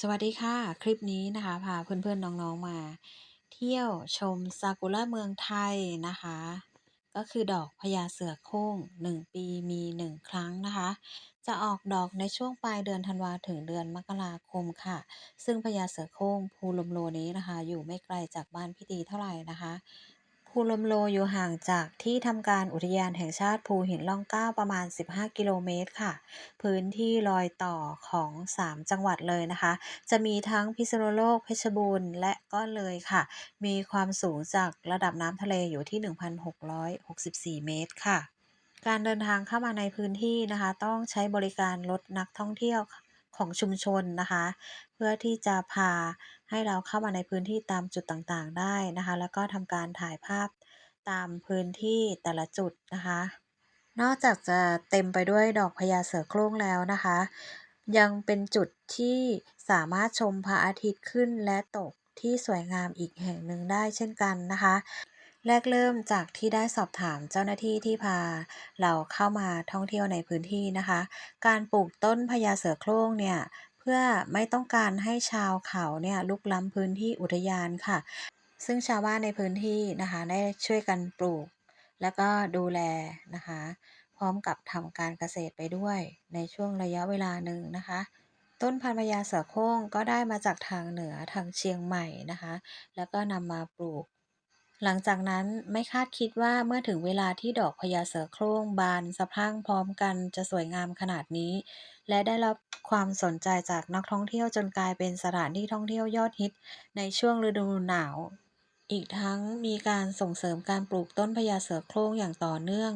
สวัสดีค่ะ คลิปนี้นะคะพาเพื่อนๆน้องๆมา เที่ยวชมซากุระเมืองไทยนะคะ ก็คือดอกพญาเสือโคร่ง1 ปีมี 1 ครั้งนะคะ จะออกดอกในช่วงปลายเดือนธันวาถึงเดือนมกราคมค่ะ ซึ่งพญาเสือโคร่งภูลมโลนี้นะคะ อยู่ไม่ไกลจากบ้านพี่ตีเท่าไหร่นะคะ ภูลมโลอยู่ห่างจากที่ทำการอุทยานแห่งชาติภูหินร่องก้าประมาณ 15 กิโลเมตรค่ะ พื้นที่รอยต่อของ 3 จังหวัดเลยนะคะ จะมีทั้งพิษณุโลก เพชรบูรณ์และก็เลยค่ะ มีความสูงจากระดับน้ำทะเลอยู่ที่ 1,664 เมตรค่ะ การเดินทางเข้ามาในพื้นที่นะคะ ต้องใช้บริการรถนักท่องเที่ยว ของชุมชนนะคะ เพื่อที่จะพาให้เราเข้ามาในพื้นที่ตามจุดต่างๆ ได้นะคะ แล้วก็ทำการถ่ายภาพตามพื้นที่แต่ละจุดนะคะ นอกจากจะเต็มไปด้วยดอกพญาเสือโคร่งแล้วนะคะ ยังเป็นจุดที่สามารถชมพระอาทิตย์ขึ้นและตกที่สวยงามอีกแห่งหนึ่งได้เช่นกันนะคะ แรกเริ่มจากที่ได้สอบถามเจ้าหน้าที่ที่พา เราเข้ามาท่องเที่ยวในพื้นที่นะคะ การปลูกต้นพญาเสือโคร่งเนี่ยเพื่อไม่ต้องการให้ชาวเขาเนี่ยลุกล้ำพื้นที่อุทยานค่ะ ซึ่งชาวบ้านในพื้นที่นะคะได้ช่วยกันปลูก แล้วก็ดูแลนะคะ พร้อมกับทำการเกษตรไปด้วยในช่วงระยะเวลาหนึ่งนะคะต้นพันธุ์พญาเสือโคร่งก็ได้มาจากทางเหนือทางเชียงใหม่นะคะ แล้วก็นำมาปลูก หลังจากนั้นไม่คาดคิดว่าเมื่อถึงเวลาที่ดอกพญาเสือโคร่งบานสะพรั่งพร้อมกันจะสวยงามขนาดนี้ และได้รับความสนใจจากนักท่องเที่ยวจนกลายเป็นสถานที่ท่องเที่ยวยอดฮิตในช่วงฤดูหนาว อีกทั้งมีการส่งเสริมการปลูกต้นพญาเสือโคร่งอย่างต่อเนื่อง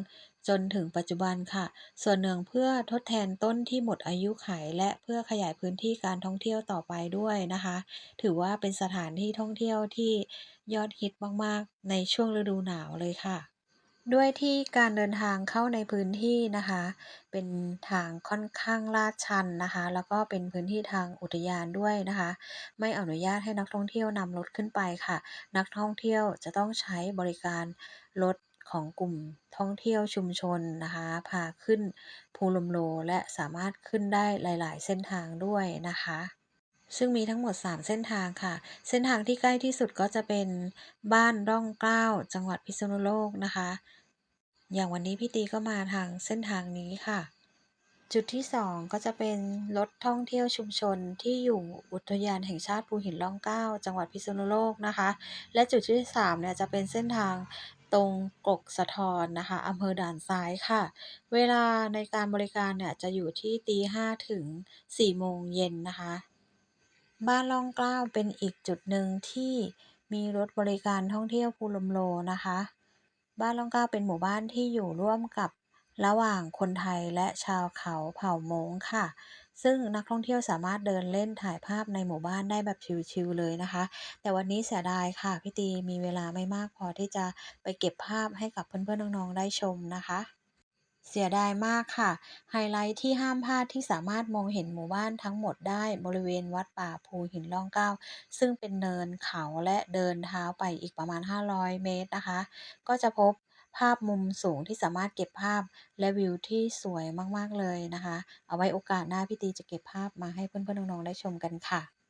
จนถึงปัจจุบันค่ะ ส่วนหนึ่งเพื่อทดแทนต้นที่หมดอายุขัยและเพื่อขยายพื้นที่การท่องเที่ยวต่อไปด้วยนะคะ ถือว่าเป็นสถานที่ท่องเที่ยวที่ยอดฮิตมากๆ ในช่วงฤดูหนาวเลยค่ะ ด้วยที่การเดินทางเข้าในพื้นที่นะคะ เป็นทางค่อนข้างลาดชันนะคะ แล้วก็เป็นพื้นที่ทางอุทยานด้วยนะคะ ไม่อนุญาตให้นักท่องเที่ยวนำรถขึ้นไปค่ะ นักท่องเที่ยวจะต้องใช้บริการรถ ของกลุ่มท่องเที่ยวชุมชนนะคะ พาขึ้นภูลมโลและสามารถขึ้นได้หลาย ๆ เส้นทางด้วยนะคะ ซึ่งมีทั้งหมด 3 เส้นทางค่ะ เส้นทางที่ใกล้ที่สุดก็จะเป็นบ้านร่องเกล้าจังหวัดพิษณุโลกนะคะ อย่างวันนี้พี่ตีก็มาทางเส้นทางนี้ค่ะจุดที่ 2 ก็จะเป็นรถท่องเที่ยวชุมชนที่อยู่อุทยานแห่งชาติภูหินร่องเกล้า จังหวัดพิษณุโลกนะคะ และจุดที่3เนี่ยจะเป็นเส้นทาง ตรงกกสะทอนนะคะอำเภอด่านซ้ายค่ะ เวลาในการบริการเนี่ยจะอยู่ที่ตีห้าถึงสี่โมงเย็นนะคะ บ้านล่องเกล้าเป็นอีกจุดหนึ่งที่มีรถบริการท่องเที่ยวภูลมโลนะคะ บ้านล่องเกล้าเป็นหมู่บ้านที่อยู่ร่วมกับ ระหว่างคนไทยและชาวเขาเผ่ามงค่ะ ซึ่งนักท่องเที่ยวสามารถเดินเล่นถ่ายภาพในหมู่บ้านได้แบบชิลๆเลยนะคะ แต่วันนี้เสียดายค่ะพี่ตีมีเวลาไม่มากพอที่จะไปเก็บภาพให้กับเพื่อนๆน้องๆได้ชมนะคะเสียดายมากค่ะ ไฮไลท์ที่ห้ามพลาดที่สามารถมองเห็นหมู่บ้านทั้งหมดได้บริเวณวัดป่าภูหินร่องเก้า ซึ่งเป็นเนินเขาและเดินเท้าไปอีกประมาณ 500 เมตรนะคะ ก็จะพบ ภาพมุมสูงที่สามารถเก็บภาพและวิวที่สวยมาก ๆ เลยนะคะ เอาไว้โอกาสหน้าพี่ตีจะเก็บภาพมาให้เพื่อนๆน้องๆได้ชมกันค่ะ